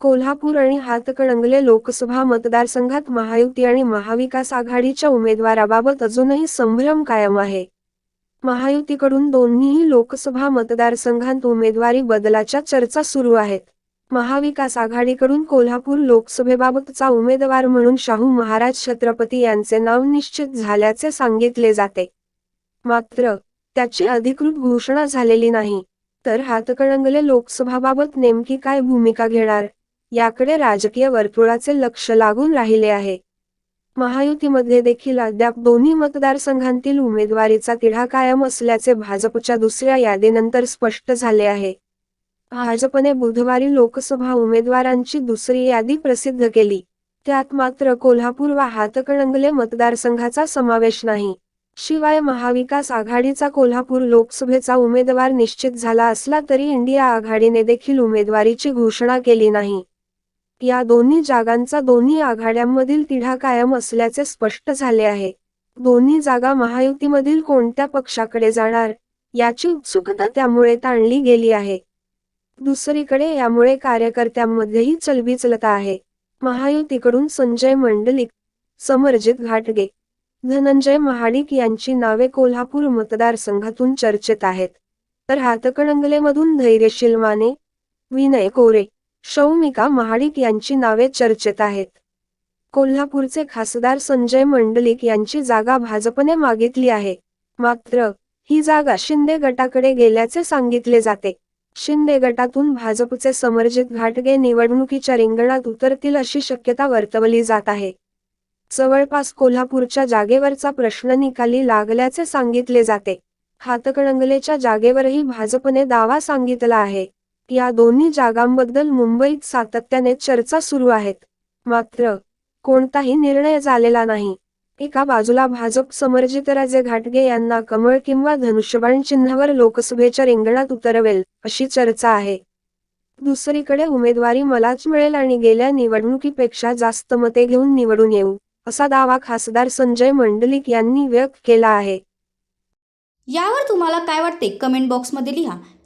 कोल्हापूर आणि हातकणंगले लोकसभा मतदारसंघात महायुती आणि महाविकास आघाडीच्या उमेदवाराबाबत अजूनही संभ्रम कायम आहे. महायुतीकडून दोन्हीही लोकसभा मतदारसंघात उमेदवारी बदलाच्या चर्चा सुरू आहेत. महाविकास आघाडीकडून कोल्हापूर लोकसभेबाबतचा उमेदवार म्हणून शाहू महाराज छत्रपती यांचे नाव निश्चित झाल्याचे सांगितले जाते. मात्र त्याची अधिकृत घोषणा झालेली नाही. तर हातकणंगले लोकसभाबाबत नेमकी काय भूमिका घेणार? याकडे राजकीय वर्तुळाचे लक्ष लागून राहिले आहे. महायुतीमध्ये देखील अद्याप दोन्ही मतदारसंघांतील उमेदवारीचा तिढा कायम असल्याचे भाजपच्या दुसऱ्या यादीनंतर स्पष्ट झाले आहे. भाजपने बुधवारी लोकसभा उमेदवारांची दुसरी यादी प्रसिद्ध केली. त्यात मात्र कोल्हापूर व हातकणंगले मतदारसंघाचा समावेश नाही. शिवाय महाविकास आघाडीचा कोल्हापूर लोकसभेचा उमेदवार निश्चित झाला असला तरी इंडिया आघाडीने देखील उमेदवारीची घोषणा केली नाही. या दोन्ही जागांचा दोन्ही आघाड्यांमधील तिढा कायम असल्याचे स्पष्ट झाले आहे. दोन्ही जागा महायुतीमधील कोणत्या पक्षाकडे जाणार याची उत्सुकता त्यामुळे ताणली गेली आहे. दुसरीकडे यामुळे कार्यकर्त्यांमध्येही चलबिचलता आहे. महायुतीकडून संजय मंडलिक समरजित घाटगे धनंजय महाडिक यांची नावे कोल्हापूर मतदारसंघातून चर्चेत आहेत. तर हातकणंगलेमधून धैर्यशील माने विनय कोरे शौमिका महाडिक यांची नावे चर्चेत आहेत. कोल्हापूरचे खासदार संजय मंडलिक यांची जागा भाजपने मागितली आहे. मात्र ही जागा शिंदे गटाकडे गेल्याचे सांगितले जाते. शिंदे गटातून भाजपचे समरजित घाटगे निवडणुकीच्या रिंगणात उतरतील अशी शक्यता वर्तवली जात आहे. जवळपास कोल्हापूरच्या जागेवरचा प्रश्न निकाली लागल्याचे सांगितले जाते. हातकणंगलेच्या जागेवरही भाजपने दावा सांगितला आहे. या दोन्ही जागांबद्दल मुंबईत सातत्याने चर्चा सुरू आहेत. मात्र कोणताही निर्णय झालेला नाही. एका बाजूला भाजप समर्जितराजे घाटगे यांना कमळ किंवा धनुष्यबाण चिन्हावर लोकसभेच्या रिंगणात उतरवेल अशी चर्चा आहे. दुसरीकडे उमेदवारी मलाच मिळेल आणि गेल्या निवडणुकीपेक्षा जास्त मते घेऊन निवडून येऊ असा दावा खासदार संजय मंडलिक यांनी व्यक्त केला आहे. यावर तुम्हाला काय वाटते? कमेंट बॉक्समध्ये लिहा.